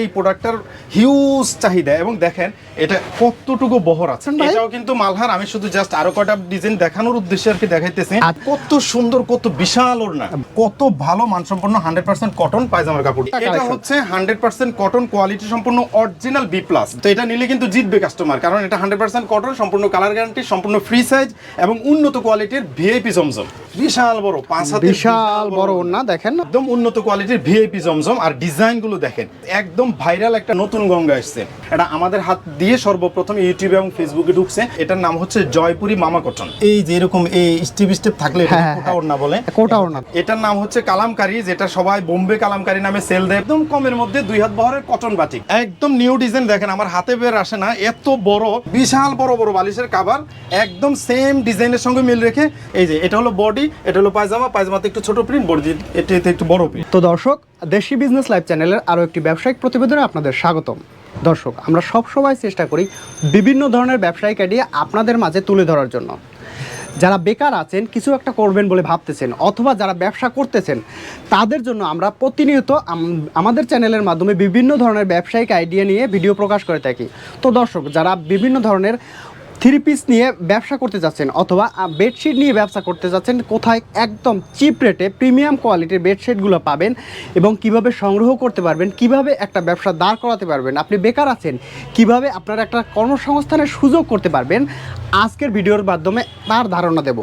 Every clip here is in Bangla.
এই প্রোডাক্টটার হিউজ চাহিদা এবং দেখেন এটা কতটুকু বহর আছে। এটাও কিন্তু মালহার আমি শুধু জাস্ট আরও কয়টা ডিজাইন দেখানোর উদ্দেশ্যে আর কি দেখাইতেছি। কত সুন্দর কত বিশাল ওড়না। কত ভালো মানসম্পন্ন হান্ড্রেড পার্সেন্ট কটন পায়জামার কাপড়। এটা হচ্ছে হান্ড্রেড পার্সেন্ট কটন কোয়ালিটি সম্পূর্ণ অরিজিনাল বি প্লাস তো এটা নিলে কিন্তু জিতবে কাস্টমার কারণ এটা হান্ড্রেড পার্সেন্ট কটন সম্পূর্ণ কালার গ্যারান্টি সম্পূর্ণ ফ্রি সাইজ এবং উন্নত কোয়ালিটির ভিআইপি জমজম। বিশাল বড় পাঁচ হাতের বিশাল বড় ওড়না দেখেন একদম উন্নত কোয়ালিটির ভিআইপি জমজম। আর ডিজাইনগুলো দেখেন একদম ভাইরাল একটা নতুন গঙ্গা আসছে। এটা আমাদের হাত দিয়ে সর্বপ্রথম ইউটিউবে এবং ফেসবুকে ঢুকছে। এটার নাম হচ্ছে জয়পুরি মামা কটন। এই যে এরকম এই স্টেপ স্টেপ থাকলে হ্যাঁ, কোটা হ্যাঁ। ওড়না বলে কোটা ওড়না। এটার নাম হচ্ছে কালামকারি যেটা সবাই বোম্বে কালামকারি নামে সেল দেয়। একদম কমের মধ্যে দুই হাত বহরের কটন বাটিক। একদম নিউ ডিজাইন দেখেন আমার হাতে বের আসে না। এত বড় বিশাল বড় বড় বালিশের কাভার একদম সেম ডিজাইনের সঙ্গে মিল রেখে এই যে এটা হলো বডি এটা হলো পায়জামা। পায়জামাতে একটু ছোট প্রিন্ট বডি এটাতে একটু বড় প্রিন্ট তো দর্শক দেশি বিজনেস লাইভ চ্যানেলের আরও একটি ব্যবসায়িক প্রতিবেদনে আপনাদের স্বাগতম। দর্শক, আমরা সব সময় চেষ্টা করি বিভিন্ন ধরনের ব্যবসায়িক আইডিয়া আপনাদের মাঝে তুলে ধরার জন্য। যারা বেকার আছেন, কিছু একটা করবেন বলে ভাবতেছেন অথবা যারা ব্যবসা করতেছেন, তাদের জন্য আমরা প্রতিনিয়ত আমাদের চ্যানেলের মাধ্যমে বিভিন্ন ধরনের ব্যবসায়িক আইডিয়া নিয়ে ভিডিও প্রকাশ করে থাকি। তো দর্শক, যারা বিভিন্ন ধরনের থ্রি পিস নিয়ে ব্যবসা করতে যাচ্ছেন অথবা বেডশিট নিয়ে ব্যবসা করতে যাচ্ছেন, কোথায় একদম চিপ রেটে প্রিমিয়াম কোয়ালিটির বেডশিটগুলো পাবেন এবং কীভাবে সংগ্রহ করতে পারবেন, কীভাবে একটা ব্যবসা দাঁড় করাতে পারবেন, আপনি বেকার আছেন, কীভাবে আপনার একটা কর্মসংস্থানের সুযোগ করতে পারবেন, আজকের ভিডিওর মাধ্যমে তার ধারণা দেব।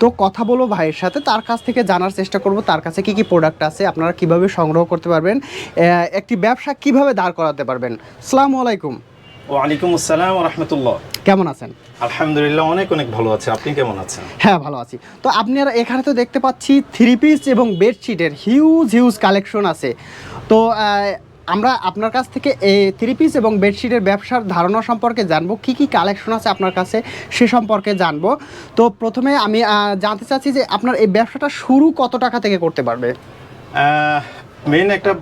তো কথা বলব ভাইয়ের সাথে, তার কাছ থেকে জানার চেষ্টা করব, তার কাছে কি কি প্রোডাক্ট আছে, আপনারা কীভাবে সংগ্রহ করতে পারবেন একটি ব্যবসা কীভাবে দাঁড় করাতে পারবেন। আসসালামু আলাইকুম। ওয়ালাইকুম আসসালাম রহমতুল্লাহ কেমন আছেন? আলহামদুলিল্লাহ অনেক অনেক ভালো আছে। আপনি কেমন আছেন? হ্যাঁ ভালো আছি। তো আপনারা এখানে তো দেখতে পাচ্ছি থ্রি পিস এবং বেডশিটের হিউজ হিউজ কালেকশন আছে। তো আমরা আপনার কাছ থেকে এই থ্রি পিস এবং বেডশিটের ব্যবসার ধারণা সম্পর্কে জানব। কি কি কালেকশন আছে আপনার কাছে সে সম্পর্কে জানব। তো প্রথমে আমি জানতে চাচ্ছি যে আপনার এই ব্যবসাটা শুরু কত টাকা থেকে করতে পারবে? মেন একটা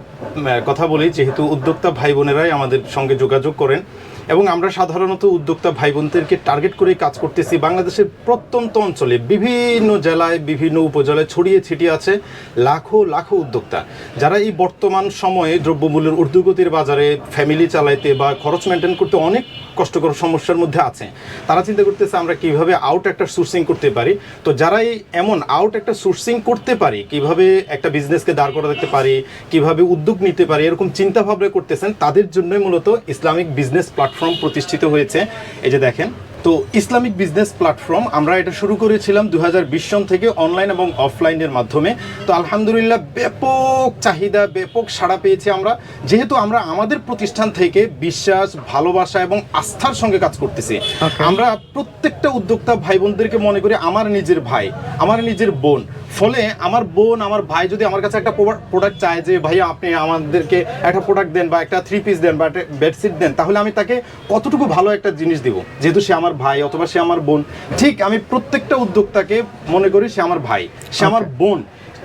কথা বলি যেহেতু উদ্যোক্তা ভাই বোনেরাই আমাদের সঙ্গে যোগাযোগ করেন এবং আমরা সাধারণত উদ্যোক্তা ভাই বোনদেরকে টার্গেট করেই কাজ করতেছি। বাংলাদেশের প্রত্যন্ত অঞ্চলে বিভিন্ন জেলায়, বিভিন্ন উপজেলায় ছড়িয়ে ছিটিয়ে আছে লাখো লাখো উদ্যোক্তা। যারা এই বর্তমান সময়ে দ্রব্যমূল্যের ঊর্ধ্বগতির বাজারে ফ্যামিলি চালাইতে বা খরচ মেনটেন করতে অনেক কষ্টকর সমস্যার মধ্যে আছে, তারা চিন্তা করতেছে আমরা কীভাবে আউট একটা সোর্সিং করতে পারি। তো যারাই এমন আউট একটা সোর্সিং করতে পারি, কীভাবে একটা বিজনেসকে দাঁড় করাতে পারি, কীভাবে উদ্যোগ নিতে পারি, এরকম চিন্তা ভাবনা করতেছেন, তাদের জন্যই মূলত ইসলামিক বিজনেস প্ল্যাটফর্ম প্রতিষ্ঠিত হয়েছে। এই যে দেখেন তো ইসলামিক বিজনেস প্ল্যাটফর্ম আমরা এটা শুরু করেছিলাম দু সন থেকে অনলাইন এবং অফলাইনের মাধ্যমে। তো আলহামদুলিল্লাহ ব্যাপক চাহিদা ব্যাপক সাড়া পেয়েছি আমরা। যেহেতু আমরা আমাদের প্রতিষ্ঠান থেকে বিশ্বাস ভালোবাসা এবং আস্থার সঙ্গে কাজ করতেছি। আমরা প্রত্যেকটা উদ্যোক্তা ভাই বোনদেরকে মনে করি আমার নিজের ভাই আমার নিজের বোন। ফলে আমার বোন আমার ভাই যদি আমার কাছে একটা প্রোডাক্ট চায় যে ভাইয়া আপনি আমাদেরকে একটা প্রোডাক্ট দেন বা একটা থ্রি পিস দেন বা একটা বেডশিট দেন তাহলে আমি তাকে কতটুকু ভালো একটা জিনিস দিব? যেহেতু সে আমার ভাই অথবা সে আমার বোন। ঠিক আমি প্রত্যেকটা উদ্যোক্তাকে মনে করি সে আমার ভাই সে আমার বোন।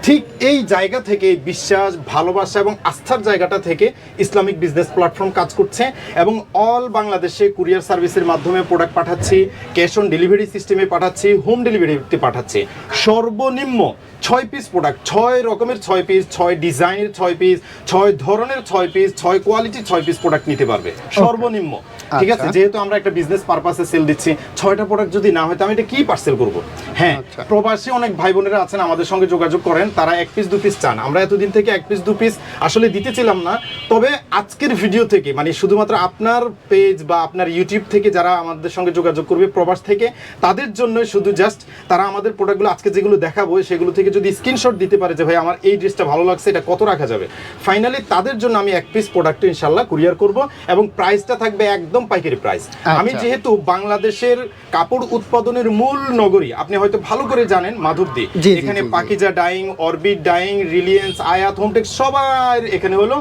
ঠিক এই জায়গা থেকে বিশ্বাস ভালোবাসা এবং আস্থার জায়গাটা থেকে ইসলামিক বিজনেস প্ল্যাটফর্ম কাজ করছে এবং অল বাংলাদেশে কুরিয়ার সার্ভিসের মাধ্যমে প্রোডাক্ট পাঠাচ্ছি ক্যাশ অন ডেলিভারি সিস্টেমে পাঠাচ্ছি হোম ডেলিভারিতে পাঠাচ্ছি। সর্বনিম্ন ছয় পিস প্রোডাক্ট ছয় রকমের ছয় পিস ছয় ডিজাইনের ছয় পিস ছয় ধরনের ছয় পিস ছয় কোয়ালিটির ছয় পিস প্রোডাক্ট নিতে পারবে। সর্বনিম্ন। ঠিক আছে? আচ্ছা। যেহেতু আমরা একটা বিজনেস পারপাসে সেল দিচ্ছি ছয়টা প্রোডাক্ট যদি না হয় তো আমি এটা কি পার্সেল করব? হ্যাঁ আচ্ছা। প্রবাসী অনেক ভাই বোনেরা আছেন আমাদের সঙ্গে যোগাযোগ করেন। তারা এক পিস দু পিস চান। আমরা এতদিন থেকে এক পিস দু পিস আসলে দিতেছিলাম না। তবে আজকের ভিডিও থেকে মানে শুধুমাত্র আপনার পেজ বা আপনার ইউটিউব থেকে যারা আমাদের সঙ্গে যোগাযোগ করবে প্রবাস থেকে তাদের জন্য শুধু জাস্ট তারা আমাদের প্রোডাক্টগুলো আজকে যেগুলো দেখাবো সেগুলো থেকে যদি স্ক্রিনশট দিতে পারে যে ভাই আমার এই ড্রেসটা ভালো লাগছে এটা কত রাখা যাবে? ফাইনালি তাদের জন্য আমি এক পিস প্রোডাক্ট ইনশাল্লাহ কুরিয়ার করব এবং প্রাইসটা থাকবে একদম পাইকারি প্রাইস আমি আচ্ছা। যেহেতু বাংলাদেশের কাপড় উৎপাদনের মূল নগরী আপনি হয়তো ভালো করে জানেন মাধবদী। এখানে। Pakiza dyeing Orbit dyeing Reliance Ayat Hometech সবার এখানে হলো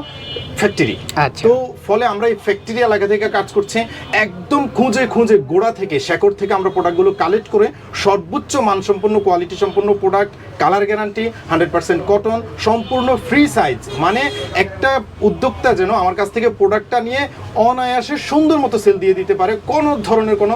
ফ্যাক্টরি আচ্ছা। তো ফলে আমরা এই ফ্যাক্টরি এলাকা থেকে কাজ করছি। একদম খুঁজে খুঁজে গোড়া থেকে শেকড় থেকে আমরা প্রোডাক্টগুলো কালেক্ট করে সর্বোচ্চ মানসম্পন্ন কোয়ালিটি সম্পন্ন product colour guarantee hundred percent cotton সম্পূর্ণ ফ্রি সাইজ মানে একটা উদ্যোক্তা যেন আমার কাছ থেকে প্রোডাক্টটা নিয়ে অনায়াসে সুন্দর মতো সেল দিয়ে দিতে পারে কোনো ধরনের কোনো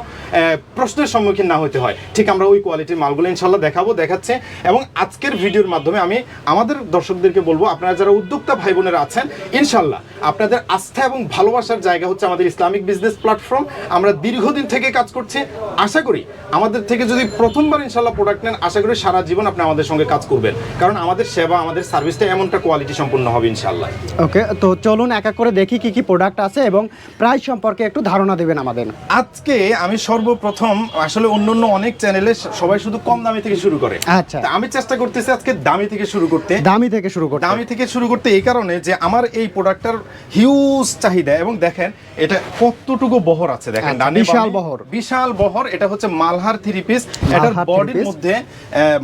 প্রশ্নের সম্মুখীন না হতে হয়। ঠিক আমরা ওই কোয়ালিটির মালগুলো ইনশাল্লাহ দেখাবো দেখাচ্ছে। এবং আজকের ভিডিওর মাধ্যমে আমি আমাদের দর্শকদেরকে বলব আপনারা যারা উদ্যোক্তা ভাই বোনেরা আছেন ইনশাল্লাহ আপনাদের আস্থা এবং ভালোবাসার জায়গা হচ্ছে আমাদের ইসলামিক বিজনেস প্ল্যাটফর্ম। আমরা দীর্ঘদিন থেকে কাজ করছি। আশা করি আমাদের থেকে যদি প্রথমবার ইনশাল্লাহ প্রোডাক্ট নেন আশা করি সারা জীবন আপনি আমাদের সঙ্গে কাজ করবেন। কারণ আমাদের সেবা আমাদের সার্ভিসটা এমনটা কোয়ালিটি সম্পূর্ণ হবে ইনশাল্লাহ। ওকে তো চলুন এক এক করে দেখি কি কি প্রোডাক্ট আছে এবং প্রাইস সম্পর্কে একটু ধারণা দেবেন আমাদের। আজকে আমি সর্বপ্রথম আসলে অন্য অন্য অনেক চ্যানেলে সবাই শুধু কম দামি থেকে শুরু করে। আচ্ছা। আমি চেষ্টা করতেছি আজকে দামি থেকে শুরু করতে দামি থেকে শুরু করতে। দামি থেকে শুরু করতে এই কারণে যে আমার এই প্রোডাক্টটার হিউজ চাহিদা এবং দেখেন এটা কতটুকু বহর আছে দেখেন আচ্ছা, বিশাল বহর। বিশাল বহর এটা হচ্ছে মালহার থ্রি পিস এটার বডির মধ্যে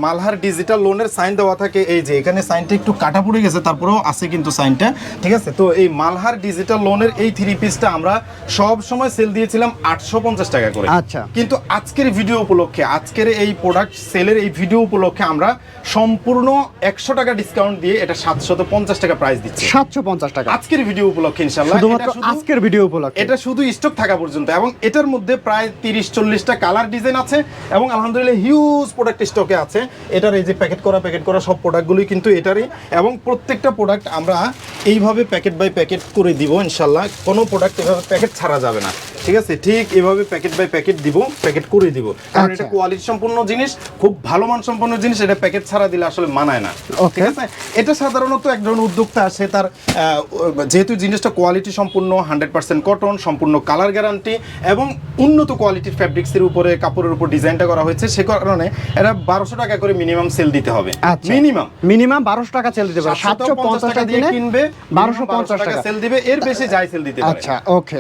মালহার ডিজিটাল লোনের সাইন দেওয়া থাকে এই যে এখানে সাইনটা একটু কাটা পড়ে গেছে তারপরেও আছে কিন্তু সাইনটা ঠিক আছে? তো এই মালহার ডিজিটাল লোনের এই থ্রি পিসটা আমরা সব সময় সেল দিয়েছিলাম আটশো পঞ্চাশ টাকা করে। আচ্ছা। কিন্তু আজকের ভিডিও উপলক্ষে আজকের এই প্রোডাক্ট সেলের এই ভিডিও উপলক্ষে আমরা সম্পূর্ণ একশো টাকা ডিসকাউন্ট দিয়ে এটা সাতশত পঞ্চাশ টাকা প্রাইস দিচ্ছি। সাতশো পঞ্চাশ টাকা। আজকের ভিডিও উপলক্ষে ইনশাল্লাহ শুধুমাত্র আজকের ভিডিও উপলক্ষে। এটা শুধু স্টক থাকা পর্যন্ত এবং এটার মধ্যে প্রায় তিরিশ চল্লিশটা কালার ডিজাইন আছে এবং আলহামদুলিল্লাহ হিউজ প্রোডাক্ট স্টকে আছে। এটার এই যে প্যাকেট করা প্যাকেট করা সব প্রোডাক্টগুলোই কিন্তু এটারই। এবং প্রত্যেকটা প্রোডাক্ট আমরা এইভাবে প্যাকেট বাই প্যাকেট করে দিব ইনশাল্লাহ কোনো প্রোডাক্ট এভাবে প্যাকেট ছাড়া যাবে না। ঠিক আছে? ঠিক এভাবে প্যাকেট বাই প্যাকেট দিব প্যাকেট করে দিব। কারণ এটা আচ্ছা। কোয়ালিটি সম্পূর্ণ জিনিস খুব ভালো মান সম্পন্ন জিনিস এটা প্যাকেট ছাড়া দিলে আসলে মানায় না। ঠিক আছে? এটা সাধারণত একজন উদ্যোক্তা সে তার যেহেতু জিনিসটা কোয়ালিটি সম্পূর্ণ হান্ড্রেড পার্সেন্ট কটন সম্পূর্ণ কালার গ্যারান্টি এবং উন্নত কোয়ালিটির ফ্যাব্রিক্সের উপরে কাপড়ের উপর ডিজাইনটা করা হয়েছে সে কারণে এটা বারোশো টাকা করে মিনিমাম সেল দিতে হবে। আচ্ছা। মিনিমাম মিনিমাম বারোশো টাকা সেল দিতে পারে। সাতশো পঞ্চাশ টাকা দিয়ে কিনবে বারোশো পঞ্চাশ টাকা সেল দিবে এর বেশি যাই সেল দিতে আচ্ছা ওকে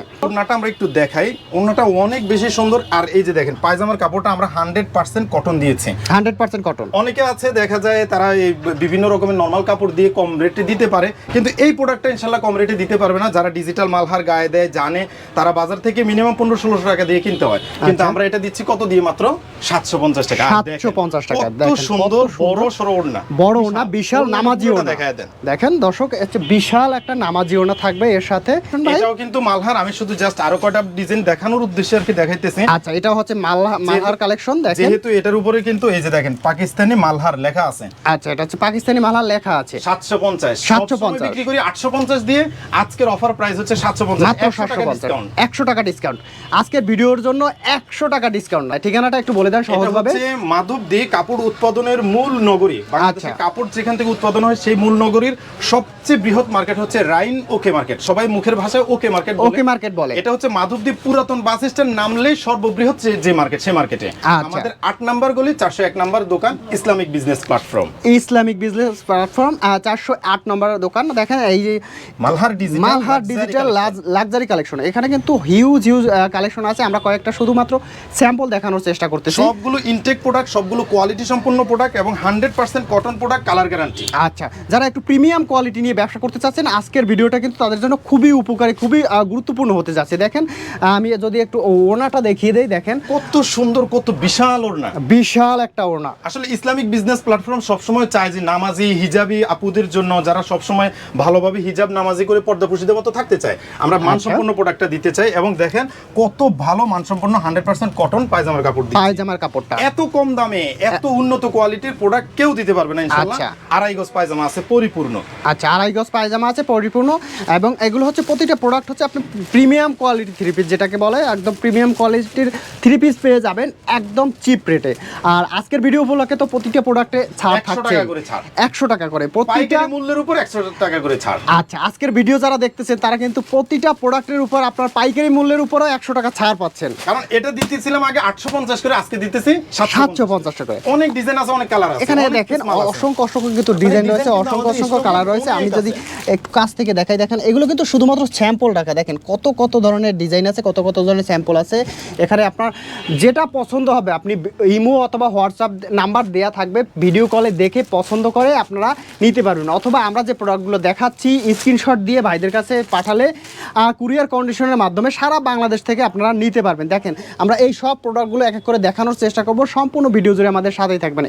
আমরা একটু দেখাই। ওড়নাটা অনেক বেশি সুন্দর। আর এই যে দেখেন পায়জামার কাপড়টা আমরা হান্ড্রেড পার্সেন্ট কটন দিয়েছি। হান্ড্রেড পার্সেন্ট কটন অনেকে আছে দেখা যায় তারা এই বিভিন্ন রকমের নর্মাল কাপড় দিয়ে কম রেটে দিতে পারে। কিন্তু এই প্রোডাক্টটা ইনশাল্লাহ কম রেটে দিতে পারবে না। যারা ডিজিটাল মালহার গায়ে দেয় জানে তারা বাজার থেকে মিনিমাম পনেরো ষোলোশো টাকা দিয়ে কিনতে হয়। কিন্তু আচ্ছা। আমরা এটা দিচ্ছি কত দিয়ে মাত্র? সাতশো পঞ্চাশ টাকা। দেখেন, 750 টাকা, কত সুন্দর। বড় সড়ো ওড়না। বড় ওনা বিশাল। নামাজি ওনা দেখায় দেন। দেখেন দর্শক বিশাল একটা নামাজি ওড়না থাকবে এর সাথে। এটাও কিন্তু মালহার। আমি শুধু জাস্ট আরও কয়টা ডিজাইন দেখানোর উদ্দেশ্যে আর কি দেখাইতেছি। আচ্ছা এটা হচ্ছে মালহা মালহার কালেকশন দেখেন। যেহেতু এটার উপরে কিন্তু এই যে দেখেন পাকিস্তানি মালহার লেখা আছে। আচ্ছা এটা হচ্ছে পাকিস্তানি মালহার লেখা আছে। সাতশো পঞ্চাশ। 750 বিক্রি করি আটশো পঞ্চাশ দিয়ে আজকের অফার প্রাইস হচ্ছে সাতশো পঞ্চাশ। মাত্র সাতশো পঞ্চাশ। একশো টাকা ডিসকাউন্ট আজকের ভিডিওর জন্য একশো টাকা ডিসকাউন্ট না ঠিকানাটা একটু বলে দেন এটা সহজভাবে। হচ্ছে মাধবদী কাপড় উৎপাদনের মূল নগরী। আচ্ছা। কাপড় যেখান থেকে উৎপাদন হয় সেই মূল নগরীর সবচেয়ে বৃহৎ মার্কেট হচ্ছে রাইন ওকে মার্কেট সবাই মুখের ভাষায় ওকে মার্কেট ওকে মার্কেট বলে। এটা হচ্ছে মাধবদী পুরাতন বাস স্ট্যান্ড নামলেই সর্ববৃহৎ যে- মার্কেট সেই মার্কেটে আচ্ছা। আমাদের আট নাম্বার গলি চারশো এক নাম্বার দোকান Islamic business platform Islamic business platform চারশো আট নম্বর দোকান। দেখেন এই যে Malhar digital Malhar digital luxury collection এখানে কিন্তু হিউজ হিউজ কালেকশন আছে। আমরা কয়েকটা শুধুমাত্র স্যাম্পল দেখানোর চেষ্টা করতেছি। সবগুলো ইনটেক প্রোডাক্ট সবগুলো কোয়ালিটি সম্পন্ন প্রোডাক্ট এবং hundred percent cotton product colour guarantee আচ্ছা যারা একটু প্রিমিয়াম কোয়ালিটি নিয়ে ব্যবসা করতে চাচ্ছেন আজকের ভিডিওটা কিন্তু তাদের জন্য খুবই উপকারী খুবই গুরুত্বপূর্ণ হতে যাচ্ছে। দেখেন আমি যদি একটু ওনাটা দেখিয়ে দেই দেখেন। কত সুন্দর কত বিশাল ওড়না। বিশাল একটা ওনা আসলে ইসলামিক বিজনেস প্ল্যাটফর্ম সবসময় চায় যে নামাজি হিজাবি আপুদের জন্য যারা সবসময় ভালোভাবে হিজাব নামাজি করে পর্দা পুষিদের মতো থাকতে চায়। আমরা মানসম্পন্ন প্রোডাক্টটা দিতে চাই এবং দেখেন কত ভালো মানসম্পন্ন হান্ড্রেড পার্সেন্ট কটন পায়জামার কাপড়। পায়জামার কাপড়টা। এত কম দামে এত উন্নত কোয়ালিটির প্রোডাক্ট কেউ দিতে পারবে না ইনশাআল্লাহ। আচ্ছা। আড়াই গজ পায়জামা আছে পরিপূর্ণ। আচ্ছা আড়াই গজ পায়জামা আছে পরিপূর্ণ। এবং এগুলো হচ্ছে প্রতিটা প্রোডাক্ট হচ্ছে আপনি প্রিমিয়াম কোয়ালিটি থ্রি পিস যেটাকে বলে একদম প্রিমিয়াম কোয়ালিটির থ্রি পিস পেয়ে যাবেন একদম চিপ রেটে আর আজকের ভিডিও উপলক্ষে তো প্রতিটা প্রোডাক্টে ছাড় থাকছে। একশো টাকা করে। প্রতিটা মূল্যের উপর একশো টাকা করে ছাড়। আচ্ছা আজকের ভিডিও যারা দেখতেছেন তারা কিন্তু প্রতিটা প্রোডাক্টের উপর আপনার পাইকারি মূল্যের উপরও একশো টাকা ছাড় পাচ্ছেন। কারণ এটা দিতেছিলাম আগে আটশো পঞ্চাশ করে আজকে দিতেছি সাতশো পঞ্চাশ টাকা অনেক ডিজাইন আছে অনেক কালার আছে এখানে দেখেন। অসংখ্য অসংখ্য কিন্তু ডিজাইন রয়েছে অসংখ্য অসংখ্য কালার রয়েছে। আমি যদি একটু কাছ থেকে দেখাই দেখেন এগুলো কিন্তু শুধুমাত্র স্যাম্পল রাখা। দেখেন কত কত ধরনের ডিজাইন আছে আছে কত কত ধরনের স্যাম্পল আছে। এখানে আপনার যেটা পছন্দ হবে আপনি ইমো অথবা হোয়াটসঅ্যাপ নাম্বার দেয়া থাকবে ভিডিও কলে দেখে পছন্দ করে আপনারা নিতে পারবেন। অথবা আমরা যে প্রোডাক্টগুলো দেখাচ্ছি স্ক্রিনশট দিয়ে ভাইদের কাছে পাঠালে কুরিয়ার কন্ডিশনের মাধ্যমে সারা বাংলাদেশ থেকে আপনারা নিতে পারবেন। দেখেন আমরা এই সব প্রোডাক্টগুলো এক এক করে দেখানোর চেষ্টা করব। সম্পূর্ণ ভিডিও জুড়ে আমাদের সাথেই থাকবেন।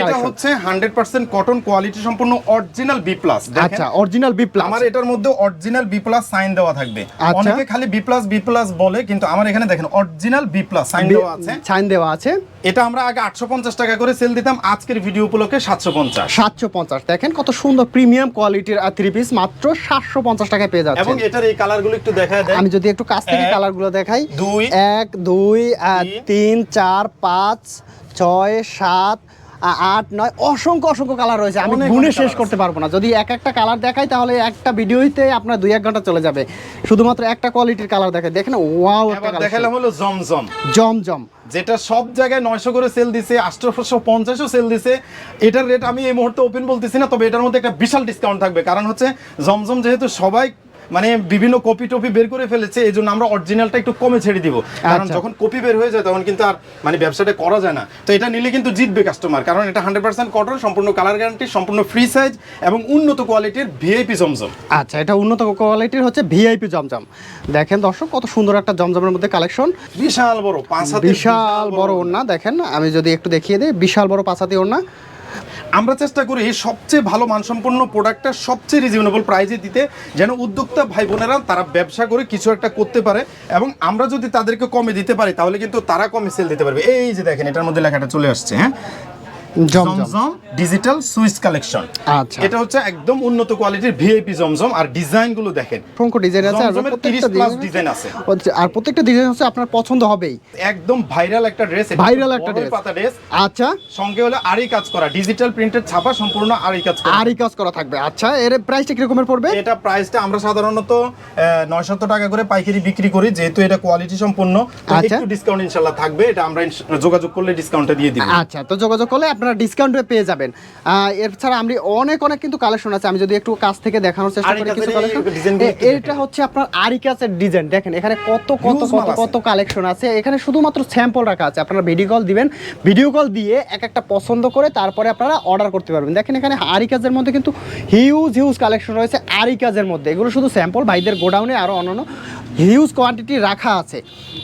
এটা হচ্ছে হান্ড্রেড পার্সেন্ট কটন কোয়ালিটি সম্পূর্ণ অরিজিনাল বি প্লাস আচ্ছা অরিজিনাল বি প্লাস আমার এটার মধ্যে অরিজিনাল বি প্লাস সাইন দেওয়া থাকবে। আচ্ছা। অনেকে খালি বি প্লাস বি প্লাস বলে কিন্তু আমার এখানে দেখেন অরিজিনাল বি প্লাস সাইন দেওয়া আছে। সাইন দেওয়া আছে। এটা আমরা আগে আটশো পঞ্চাশ টাকা করে সেল দিতাম আজকের ভিডিও উপলক্ষে সাতশো পঞ্চাশ। সাতশো পঞ্চাশ। দেখেন কত সুন্দর প্রিমিয়াম কোয়ালিটির থ্রি পিস মাত্র সাতশো পঞ্চাশ টাকায় পেয়ে যাচ্ছে এবং এটার এই কালারগুলো একটু দেখা দেয় আমি যদি একটু কাছ থেকে কালারগুলো দেখাই। দুই, এক দুই তিন, চার পাঁচ ছয় সাত আট নয় অসংখ্য অসংখ্য কালার রয়েছে। আমি গুণে শেষ করতে পারব না। যদি এক একটা কালার দেখাই তাহলে একটা ভিডিওতে আপনার দুই এক ঘণ্টা চলে যাবে। শুধুমাত্র একটা কোয়ালিটির কালার দেখে। দেখেন ওয়াও দেখালাম হলো জমজম। জমজম। যেটা সব জায়গায় নয়শো করে সেল দিছে আঠারোশো পঞ্চাশও সেল দিছে। এটার রেট আমি এই মুহূর্তে ওপেন বলতেছি না তবে এটার মধ্যে একটা বিশাল ডিসকাউন্ট থাকবে। কারণ হচ্ছে জমজম যেহেতু সবাই মানে বিভিন্ন কপি টপি বের করে ফেলেছে এই জন্য আমরা অরিজিনালটা একটু কমে ছেড়ে দিব। কারণ আচ্ছা। যখন কপি বের হয়ে যায় তখন কিন্তু আর মানে ব্যবসাটা করা যায় না। তো এটা নিলে কিন্তু জিতবে কাস্টমার কারণ এটা হান্ড্রেড পার্সেন্ট কটন সম্পূর্ণ কালার গ্যারান্টি সম্পূর্ণ ফ্রি সাইজ এবং উন্নত কোয়ালিটির ভিআইপি জমজম। আচ্ছা এটা উন্নত কোয়ালিটির হচ্ছে ভিআইপি জমজম। দেখেন দর্শক কত সুন্দর একটা জমজমের মধ্যে কালেকশন বিশাল বড় পাঁচ বিশাল বড় ওড়না দেখেন আমি যদি একটু দেখিয়ে দিই বিশাল বড় পাঁচাতি ওড়না। আমরা চেষ্টা করি সবচেয়ে ভালো মানসম্পন্ন প্রোডাক্টটা সবচেয়ে রিজনেবল প্রাইজে দিতে, যেন উদ্যোক্তা ভাই বোনেরা তারা ব্যবসা করে কিছু একটা করতে পারে এবং আমরা যদি তাদেরকে কমে দিতে পারি, তাহলে কিন্তু তারা কমে সেল দিতে পারবে। এই যে দেখেন, এটার মধ্যে লেখাটা চলে আসছে হ্যাঁ? জমজম। ডিজিটাল সুইচ কালেকশন আচ্ছা। এটা হচ্ছে একদম উন্নত কোয়ালিটির ভিআইপি জমজম আর ডিজাইনগুলো দেখেন। অসংখ্য ডিজাইন আছে আর প্রত্যেকটা প্লাস ডিজাইন আছে। আর প্রত্যেকটা ডিজাইন হচ্ছে আপনার পছন্দ হবেই। একদম ভাইরাল একটা ড্রেস Viral একটা dress। পাতা ড্রেস আচ্ছা। সঙ্গে হলো আরই কাজ করা ডিজিটাল প্রিন্টের ছাপা সম্পূর্ণ আরই কাজ করা। আরই কাজ করা থাকবে। আচ্ছা এর প্রাইসটা কিরকমের পড়বে? এটা প্রাইসটা আমরা সাধারণত নয়শত টাকা করে পাইকারি বিক্রি করি যেহেতু এটা কোয়ালিটি সম্পূর্ণ। আচ্ছা। একটু ডিসকাউন্ট ইনশাল্লাহ থাকবে এটা আমরা যোগাযোগ করলে ডিসকাউন্টটা দিয়ে দিব। আচ্ছা তো যোগাযোগ করলে আপনারা ডিসকাউন্টে পেয়ে যাবেন। এছাড়া আমি অনেক অনেক কিন্তু কালেকশন আছে। আমি যদি একটু কাছ থেকে দেখানোর চেষ্টা করি কিছু কালেকশন এটা হচ্ছে আপনার আরিকাসের ডিজাইন দেখেন এখানে কত কত কত কত কালেকশন আছে। এখানে শুধুমাত্র স্যাম্পল রাখা আছে। আপনারা ভিডিও কল দিবেন। ভিডিও কল দিয়ে এক একটা পছন্দ করে তারপরে আপনারা অর্ডার করতে পারবেন। দেখেন এখানে আরিকাজের মধ্যে কিন্তু হিউজ হিউজ কালেকশন রয়েছে আরিকাজের মধ্যে। এগুলো শুধু স্যাম্পল ভাইদের গোডাউনে আরও অন্যান্য হিউজ কোয়ান্টিটি রাখা আছে।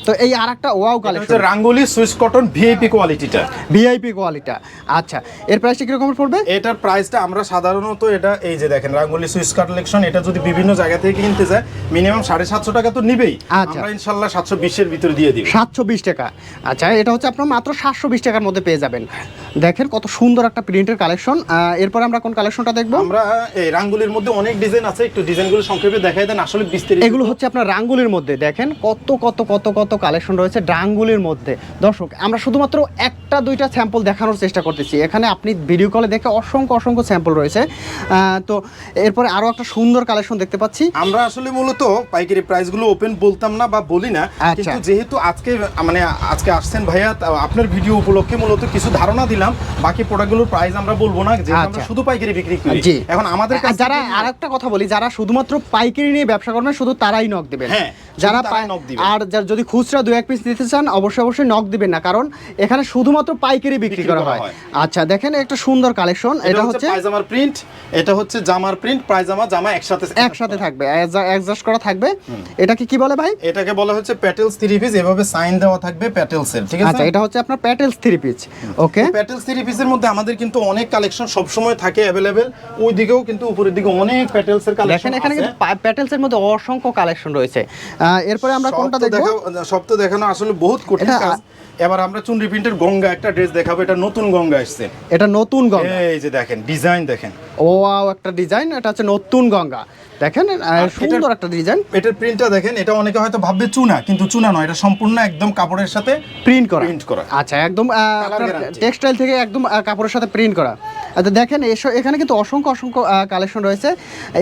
তো এই আর একটা wow collection Rangoli Swiss cotton VIP কোয়ালিটিটা ভিআইপি কোয়ালিটা আচ্ছা এর প্রাইসটা কীরকম পড়বে? এটার প্রাইসটা আমরা সাধারণত এটা এই যে দেখেন রাঙ্গুলি সুইস কালেকশন এটা যদি বিভিন্ন জায়গা থেকে কিনতে যায় মিনিমাম সাড়ে সাতশো টাকা তো নিবেই। আচ্ছা। আমরা ইনশাল্লাহ সাতশো বিশের ভিতরে দিয়ে দিব। সাতশো বিশ টাকা। আচ্ছা এটা হচ্ছে আপনার মাত্র সাতশো বিশ টাকার মধ্যে পেয়ে যাবেন। দেখেন কত সুন্দর একটা প্রিন্টের কালেকশন এরপর আমরা কোন কালেকশনটা দেখব? আমরা এই রাঙ্গুলির মধ্যে অনেক ডিজাইন আছে একটু ডিজাইনগুলো সংক্ষেপে দেখাই দেন আসলে বিস্তারিত। এগুলো হচ্ছে আপনার রাঙ্গুলির মধ্যে দেখেন কত কত কত কত কালেকশন রয়েছে রাঙ্গুলির মধ্যে। দর্শক আমরা শুধুমাত্র একটা দুইটা স্যাম্পল দেখানোর চেষ্টা করতেছি। এখানে আপনি ভিডিও কলে দেখে অসংখ্য অসংখ্য স্যাম্পল রয়েছে। তো এরপরে আরও একটা সুন্দর কালেকশন দেখতে পাচ্ছি। আমরা আসলে মূলত পাইকারি প্রাইসগুলো ওপেন বলতাম না বা বলি না আচ্ছা। কিন্তু যেহেতু আজকে মানে আজকে আসছেন ভাইয়া আপনার ভিডিও উপলক্ষে মূলত কিছু ধারণা দিলাম। বাকি প্রোডাক্টগুলোর প্রাইস আমরা বলব না যেহেতু আমরা আচ্ছা। শুধু পাইকারি বিক্রি করি। এখন আমাদের যারা আর একটা কথা বলি যারা শুধুমাত্র পাইকারি নিয়ে ব্যবসা করবেন শুধু তারাই নক দিবেন। হ্যাঁ, যারা দিবেন। আর যার যদি খুচরা দু এক পিস দিতে চান অবশ্যই অবশ্যই নক দিবেন না কারণ এখানে শুধুমাত্র পাইকারি বিক্রি করা হয়। আচ্ছা দেখেন একটা সুন্দর কালেকশন এটা হচ্ছে পায়জামার প্রিন্ট এটা হচ্ছে জামার প্রিন্ট পায়জামা জামা একসাথে একসাথে থাকবে অ্যাডজাস্ট করা থাকবে। এটাকে কি বলে ভাই? এটাকে বলা হচ্ছে প্যাটেলস থ্রি পিস এভাবে সাইন দেওয়া থাকবে প্যাটেলস এর ঠিক আছে? আচ্ছা এটা হচ্ছে আপনার petals three piece okay petals three পিসের মধ্যে আমাদের কিন্তু অনেক কালেকশন সব সময় থাকে অ্যাভেলেবেল ওই দিকেও কিন্তু উপরের দিকে অনেক প্যাটেলস এর কালেকশন দেখেন এখানে কিন্তু প্যাটেলস এর মধ্যে অসংখ্য কালেকশন রয়েছে। এরপরে আমরা কোনটা দেখব? সব তো দেখানো আসলে বহুত কঠিন কাজ। এবার আমরা চুনরি প্রিন্টের গঙ্গা একটা ড্রেস দেখাবো এটা নতুন গঙ্গা আসছে। এটা নতুন গঙ্গা। এই যে দেখেন ডিজাইন দেখেন। ওয়াও একটা ডিজাইন এটা হচ্ছে নতুন গঙ্গা। দেখেন সুন্দর একটা ডিজাইন। এটার প্রিন্টটা দেখেন এটা অনেকে হয়তো ভাববে চুনা কিন্তু চুনা নয় এটা সম্পূর্ণ একদম কাপড়ের সাথে প্রিন্ট করা। প্রিন্ট করা। আচ্ছা একদম। টেক্সটাইল থেকে একদম কাপড়ের সাথে প্রিন্ট করা। আচ্ছা দেখেন এসো এখানে কিন্তু অসংখ্য অসংখ্য কালেকশন রয়েছে।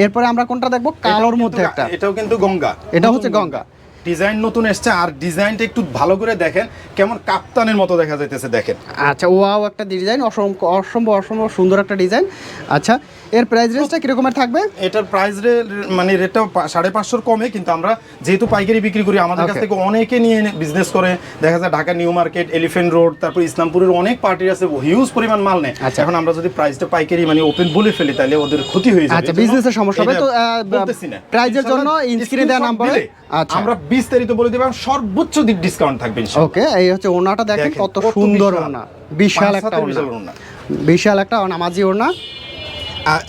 এরপরে আমরা কোনটা দেখব? কালোর মধ্যে একটা। এটাও কিন্তু গঙ্গা। এটা হচ্ছে গঙ্গা। ডিজাইন নতুন এসছে আর ডিজাইনটা একটু ভালো করে দেখেন কেমন কাপ্তানের মতো দেখা যাইতেছে দেখেন। আচ্ছা ওয়াও একটা ডিজাইন অসংখ্য অসম্ভব অসম্ভব সুন্দর একটা ডিজাইন। আচ্ছা এর প্রাইস রেঞ্জটা কিরকমের থাকবে? এটার প্রাইস মানে রেটটা সাড়ে পাঁচশোর কমে কিন্তু আমরা যেহেতু পাইকারি বিক্রি করি আমাদের কাছ থেকে অনেকে নিয়ে বিজনেস করে। দেখা যায় Dhaka New Market Elephant Road তারপর ইসলামপুরের অনেক পার্টি আছে হিউজ পরিমাণ মাল নেয়। আচ্ছা। এখন আমরা যদি প্রাইসটা পাইকারি মানে ওপেন বলে ফেলি তাহলে ওদের ক্ষতি হয়ে যাবে। আচ্ছা, business-এর সমস্যা হবে। তো, price-এর জন্য screen-এ দেওয়া নাম্বারে- আচ্ছা। আমরা বিস্তারিত বলে দেব সর্বোচ্চ ডিসকাউন্ট থাকবে ইনশাআল্লাহ। ওকে এই হচ্ছে ওড়নাটা দেখেন কত সুন্দর বিশাল। ওড়না বিশাল একটা ওড়না বিশাল একটা নামাজি ওড়না আহ,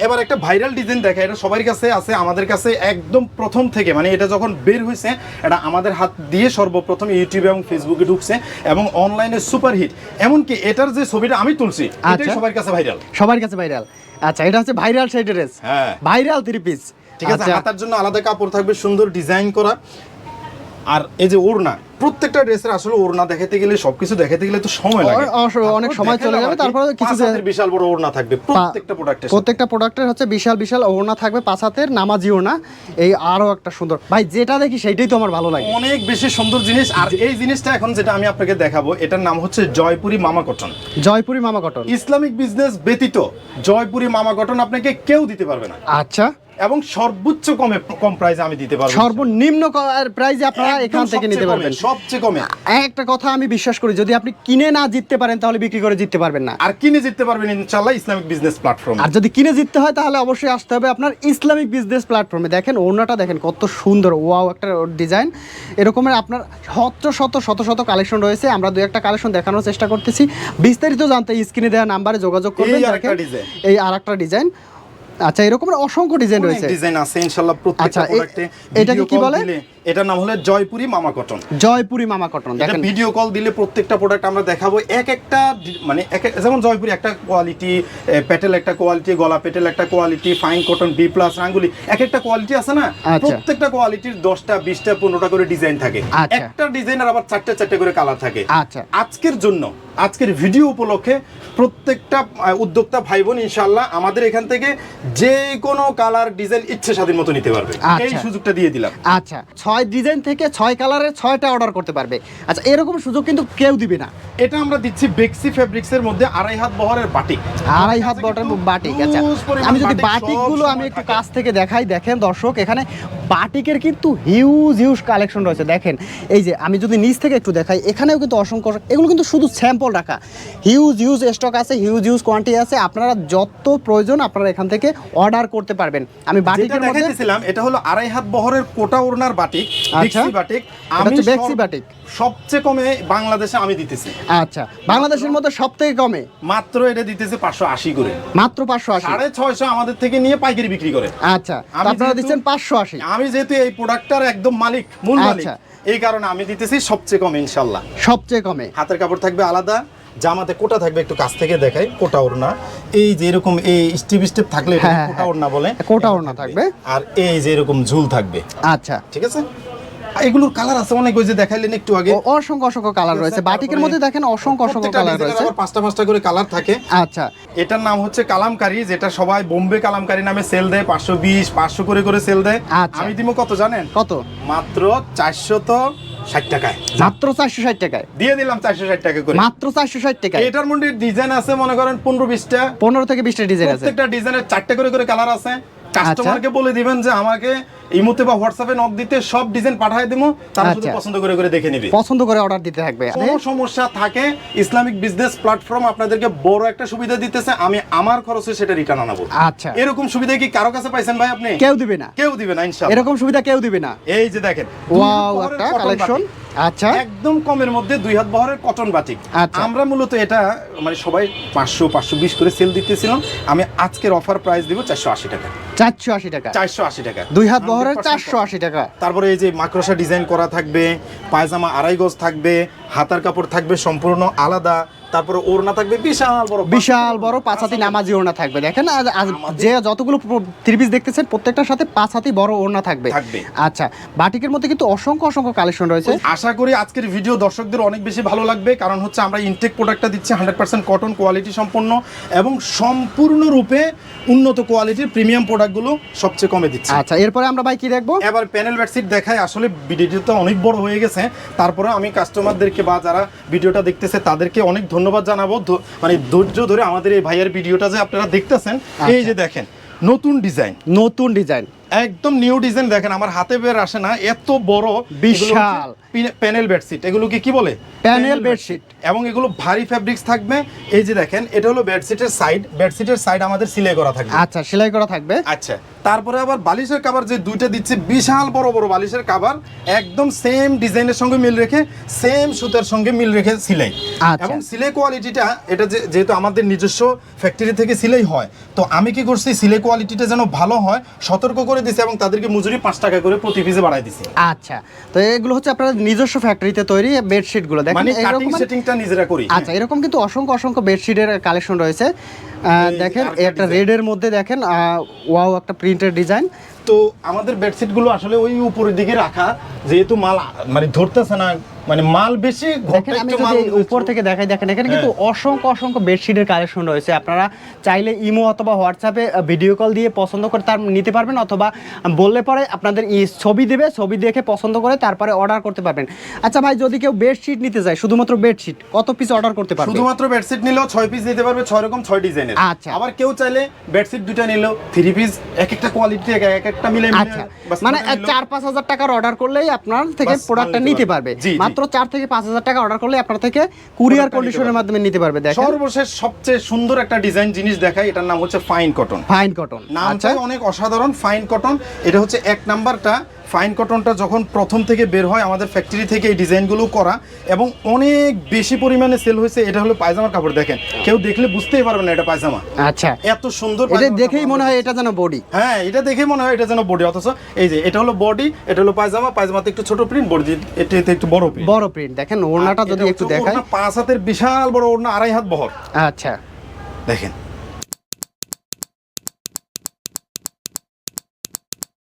এবার একটা ভাইরাল ডিজাইন দেখা এটা সবার কাছে আছে আমাদের কাছে একদম প্রথম থেকে মানে এটা যখন বের হয়েছে এটা আমাদের হাত দিয়ে সর্বপ্রথম ইউটিউবে এবং ফেসবুকে ঢুকছে এবং অনলাইনে সুপারহিট এমনকি এটার যে ছবিটা আমি তুলছি এটাই আচ্ছা। সবার কাছে ভাইরাল সবার কাছে ভাইরাল আচ্ছা এটা হচ্ছে ভাইরাল সাইড ড্রেস হ্যাঁ। ভাইরাল থ্রি পিস ঠিক আছে হাতার জন্য আলাদা কাপড় থাকবে সুন্দর ডিজাইন করা। আর এই যে ওড়না প্রত্যেকটা ড্রেসের আসলে ওড়না দেখাতে গেলে সবকিছু দেখাতে গেলে তো সময় লাগে। অনেক সময় চলে যাবে, তারপরে কিছু বিশাল বড় ওড়না থাকবে প্রত্যেকটা প্রোডাক্টের প্রত্যেকটা প্রোডাক্টের হচ্ছে বিশাল বিশাল ওড়না থাকবে পাঁচ হাতের নামাজি ওড়না। এই আরও একটা সুন্দর। ভাই যেটা দেখি সেইটাই তো আমার ভালো লাগে। অনেক বেশি সুন্দর জিনিস আর এই জিনিসটা এখন যেটা আমি আপনাকে দেখাবো এটার নাম হচ্ছে জয়পুরি মামা কটন। জয়পুরি মামা কটন। ইসলামিক বিজনেস ব্যতীত জয়পুরি মামা কটন আপনাকে কেউ দিতে পারবে না। আচ্ছা। এবং সর্বোচ্চ কমে কম প্রাইসে আমি দিতে পারব। সর্বনিম্ন প্রাইজে আপনারা এখান থেকে নিতে পারবেন। সবচেয়ে কমে। একটা কথা আমি বিশ্বাস করি যদি আপনি কিনে না জিততে পারেন তাহলে বিক্রি করে জিততে পারবেন না। আর কিনে জিততে পারবেন ইসলামিক বিজনেস প্লাটফর্ম আর যদি কিনে জিততে হয় তাহলে অবশ্যই আসতে হবে আপনার ইসলামিক বিজনেস প্ল্যাটফর্মে। দেখেন ওড়নাটা দেখেন কত সুন্দর ওয়াও একটা ডিজাইন। এরকমের আপনার শত শত শত শত কালেকশন রয়েছে। আমরা দু একটা কালেকশন দেখানোর চেষ্টা করতেছি। বিস্তারিত জানতে স্ক্রিনে দেওয়া নাম্বারে যোগাযোগ করবেন এই আর একটা ডিজাইন। আচ্ছা এরকমের অসংখ্য ডিজাইন রয়েছে। ডিজাইন আছে প্রত্যেকটা আচ্ছা, প্রোডাক্টে এটাকে কি বলে? এটার নাম হলো জয়পুরি মামা কটন। জয়পুরি মামা কটন দেখেন। ভিডিও কল দিলে প্রত্যেকটা প্রোডাক্ট আমরা দেখাবো। এক একটা মানে এক যেমন জয়পুরি একটা কোয়ালিটি পেটেল একটা কোয়ালিটি গলা পেটেল একটা quality fine cotton B plus Rangoli এক একটা কোয়ালিটি আছে না? আচ্ছা। প্রত্যেকটা কোয়ালিটির দশটা বিশটা পনেরোটা করে ডিজাইন থাকে। আচ্ছা। একটা ডিজাইনের আবার চারটে চারটে করে কালার থাকে। আচ্ছা। আজকের জন্য আজকের ভিডিও উপলক্ষে প্রত্যেকটা উদ্যোক্তা ভাই বোন ইনশাল্লাহ আমাদের এখান থেকে যে কোনো কালার ডিজাইন ইচ্ছে স্বাধীন মতো নিতে পারবে। আচ্ছা। এই সুযোগটা দিয়ে দিলাম। আচ্ছা। ছয় ডিজাইন থেকে ছয় কালারের ছয়টা অর্ডার করতে পারবে। আচ্ছা এরকম সুযোগ কিন্তু কেউ দিবে না। এটা আমরা দিচ্ছি বেক্সি ফেব্রিক্স এর মধ্যে আড়াই হাত বহরের বাটিক। আড়াই হাত বটের বাটিক আচ্ছা। আমি যদি বাটিক বাটিকগুলো সব আমি একটু কাছ থেকে দেখাই দেখেন দর্শক এখানে বাটিকের কিন্তু হিউজ হিউজ কালেকশন রয়েছে দেখেন। এই যে আমি যদি নিচ থেকে একটু দেখাই এখানেও কিন্তু অসংখ্য এগুলো কিন্তু শুধু স্যাম্পল রাখা। হিউজ হিউজ স্টক আছে হিউজ হিউজ কোয়ান্টিটি আছে আপনারা যত প্রয়োজন আপনারা এখান থেকে অর্ডার করতে পারবেন। আমি বাটিকের মধ্যে এটা হলো আড়াই হাত বহরের কোটা ওড়নার বাটিক আচ্ছা। বেক্সি বাটিক আমি বেক্সি বাটিক। সবচেয়ে কমে বাংলাদেশে আমি দিতেছি। আচ্ছা বাংলাদেশের মধ্যে সব থেকে কমে? মাত্র এটা দিতেছে পাঁচশো আশি করে। মাত্র পাঁচশো আশি? সাড়ে ছয়শো আমাদের থেকে নিয়ে পাইকারি বিক্রি করে। আচ্ছা আপনারা দিচ্ছেন পাঁচশো আশি। আমি যেহেতু এই প্রোডাক্টটার একদম মালিক মূল মালিক আচ্ছা। এই কারণে আমি দিতেছি সবচেয়ে কম ইনশাল্লাহ। সবচেয়ে কমে? হাতের কাপড় থাকবে আলাদা জামাতে কোটা থাকবে একটু কাছ থেকে দেখাই কোটা ওড়না। এই যে এরকম এই স্টেপ স্টেপ থাকলে এটাকে হ্যাঁ, কোটা হ্যাঁ। ওড়না বলে। কোটা ওড়না থাকবে। আর এই যে এরকম ঝুল থাকবে। আচ্ছা। ঠিক আছে? এগুলোর কালার আছে অনেক ওই যে দেখাইলেন একটু আগে। অসংখ্য অসংখ্য কালার রয়েছে। বাটিকের মধ্যে দেখেন অসংখ্য অসংখ্য কালার রয়েছে। পাঁচটা পাঁচটা করে কালার থাকে। আচ্ছা। এটার নাম হচ্ছে কালামকারি যেটা সবাই বোম্বে কালামকারি নামে সেল দেয় পাঁচশো বিশ পাঁচশো করে করে সেল দেয়। আচ্ছা। আমি দিব কত জানেন? কত? মাত্র চারশো তো ষাট টাকায়। মাত্র চারশো ষাট টাকায়? দিয়ে দিলাম চারশো ষাট টাকা করে। মাত্র চারশো ষাট টাকায়? এটার মধ্যে ডিজাইন আছে মনে করেন পনেরো বিশটা। পনেরো থেকে বিশটা ডিজাইন আছে। প্রত্যেকটা ডিজাইনের চারটে করে করে কালার আছে। কাস্টমারকে বলে দিবেন যে আমাকে ইমোতে বা হোয়াটসঅ্যাপে নক দিতে সব ডিজাইন পাঠিয়ে দেবো তারা শুধু আচ্ছা। পছন্দ করে করে দেখে নিবে। পছন্দ করে অর্ডার দিতে থাকবে। কোনো সমস্যা থাকে ইসলামিক বিজনেস প্ল্যাটফর্ম আপনাদেরকে বড় একটা সুবিধা দিতেছে আমি আমার খরচে সেটা রিটার্ন আনাবো। আচ্ছা। এরকম সুবিধা কি কারও কাছে পাইছেন ভাই আপনি? কেউ দিবে না। কেউ দিবে না ইনশাআল্লাহ। এরকম সুবিধা কেউ দিবে না। এই যে দেখেন ওয়াও একটা কালেকশন আচ্ছা। একদম কমের মধ্যে দুই হাত বহরের কটন বাটিক আচ্ছা। আমরা মূলত এটা মানে সবাই পাঁচশো পাঁচশো বিশ করে সেল দিতেছিলাম। আমি আজকের অফার প্রাইস দিব চারশো আশি টাকা। চারশো আশি টাকা। চারশো আশি টাকা। দুই হাত বহরের 100% চারশো আশি টাকা। তারপরে এই যে মাকড়সা ডিজাইন করা থাকবে পায়জামা আড়াই গজ থাকবে হাতার কাপড় থাকবে সম্পূর্ণ আলাদা তারপরে ওড়না থাকবে বিশাল বড় বিশাল বড় পাঁচ হাতি নামাজি ওড়না থাকবে। দেখেন যে যতগুলো থ্রি পিস দেখতেছেন প্রত্যেকটার সাথে পাঁচ হাতি বড় ওড়না থাকবে। থাকবে। আচ্ছা বাটিকের মধ্যে কিন্তু অসংখ্য অসংখ্য কালেকশন রয়েছে। আশা করি আজকের ভিডিও দর্শকদের অনেক বেশি ভালো লাগবে কারণ হচ্ছে আমরা ইনটেক প্রোডাক্টটা দিচ্ছি হান্ড্রেড পার্সেন্ট কটন কোয়ালিটি সম্পন্ন এবং সম্পূর্ণরূপে উন্নত কোয়ালিটির প্রিমিয়াম প্রোডাক্টগুলো সবচেয়ে কমে দিচ্ছি। আচ্ছা এরপরে আমরা ভাই কি দেখব? এবার প্যানেল বেডশিট দেখায় আসলে ভিডিওটা অনেক বড় হয়ে গেছে। তারপরে আমি কাস্টমারদেরকে বা যারা ভিডিওটা দেখতেছে তাদেরকে অনেক ধন্যবাদ জানাব। মানে ধৈর্য ধরে আমাদের এই ভাইয়ের ভিডিওটা যে আপনারা দেখতেছেন এই যে দেখেন নতুন ডিজাইন নতুন ডিজাইন একদম নিউ ডিজাইন দেখেন আমার হাতে বের আসে না এত বড় বিশাল। প্যানেল বেডশিট এগুলোকে কি বলে? প্যানেল বেডশিট এবং এগুলো ভারী ফ্যাব্রিক্স থাকবে। এই যে দেখেন এটা হলো বেডশিটের সাইড বেডশিটের সাইড আমাদের সিলাই করা থাকবে। আচ্ছা সেলাই করা থাকবে। আচ্ছা তারপরে আবার বালিশের কাভার যে দুইটা দিচ্ছে বিশাল বড় বড় বালিশের কাভার একদম সেম ডিজাইনের সঙ্গে মিল রেখে সেম সুতার সঙ্গে মিল রেখে সিলাই। আচ্ছা। এবং সিলাই কোয়ালিটিটা এটা যে যেহেতু আমাদের নিজস্ব ফ্যাক্টরি থেকে সিলাই হয় তো আমি কি করছি সিলাই কোয়ালিটিটা যেন ভালো হয় সতর্ক করে দিছি এবং তাদেরকে মজুরি পাঁচ টাকা করে প্রতি পিসে বাড়াই দিছি। আচ্ছা তো এগুলো হচ্ছে আপনার নিজস্ব ফ্যাক্টরিতে তৈরি বেডশিটগুলো দেখেন মানে এরকম মানে- সেটিংটা নিজেরা করি। আচ্ছা এরকম কিন্তু অসংখ্য অসংখ্য বেডশিটের কালেকশন রয়েছে। দেখেন একটা রেড রেডের মধ্যে দেখেন ওয়াও একটা প্রিন্টের ডিজাইন তো আমাদের বেডশিটগুলো আসলে ওই উপরের দিকে রাখা যেহেতু মাল মানে ধরতেছে না মানে মাল বেশি দেখেন আমি যদি উপর থেকে দেখাই দেখেন এখানে কিন্তু হ্যাঁ। অসংখ্য অসংখ্য বেডশিটের কালেকশন রয়েছে। আপনারা চাইলে ইমো অথবা হোয়াটসঅ্যাপে ভিডিও কল দিয়ে পছন্দ করে তার নিতে পারবেন অথবা বললে পরে আপনাদের ছবি দেবে ছবি দেখে পছন্দ করে তারপরে অর্ডার করতে পারবেন। আচ্ছা ভাই যদি কেউ বেডশিট নিতে চায় শুধুমাত্র বেডশিট কত পিস অর্ডার করতে পারবে? শুধুমাত্র বেডশিট নিলেও ছয় পিস নিতে পারবে ছয় রকম ছয় ডিজাইনের। আচ্ছা। আবার কেউ চাইলে বেডশিট দুইটা নিলেও থ্রি পিস এক একটা কোয়ালিটি এক একটা মিলে আচ্ছা। মানে চার পাঁচ হাজার টাকার অর্ডার করলেই আপনার থেকে প্রোডাক্টটা নিতে নিতে পারবে। মাত্র চার থেকে পাঁচ হাজার টাকা অর্ডার করলে আপনার থেকে কুরিয়ার কন্ডিশনের মাধ্যমে নিতে পারবে দেখেন। সর্বশেষ সবচেয়ে সুন্দর একটা ডিজাইন জিনিস দেখায় এটার নাম হচ্ছে ফাইন কটন ফাইন কটন নাম চাই অনেক অসাধারণ ফাইন কটন এটা হচ্ছে এক নাম্বারটা ফাইন কটনটা যখন প্রথম থেকে বের হয় আমাদের ফ্যাক্টরি থেকে এই ডিজাইনগুলো করা এবং অনেক বেশি পরিমাণে সেল হয়েছে এটা হলো পায়জামার কাপড় দেখেন। কেউ দেখলে বুঝতেই পারবে না এটা পায়জামা। আচ্ছা। এত সুন্দর এটা দেখেই মনে হয় এটা যেন বডি হ্যাঁ এটা দেখেই মনে হয় এটা যেন বডি অথচ এই যে এটা হলো বডি এটা হলো পায়জামা পায়জামাতে একটু ছোট প্রিন্ট বডি এটাতে একটু বড় প্রিন্ট বড় প্রিন্ট দেখেন ওড়নাটা যদি একটু দেখায় পাঁচ হাতের বিশাল বড় ওড়না আড়াই হাত বহর। আচ্ছা। দেখেন।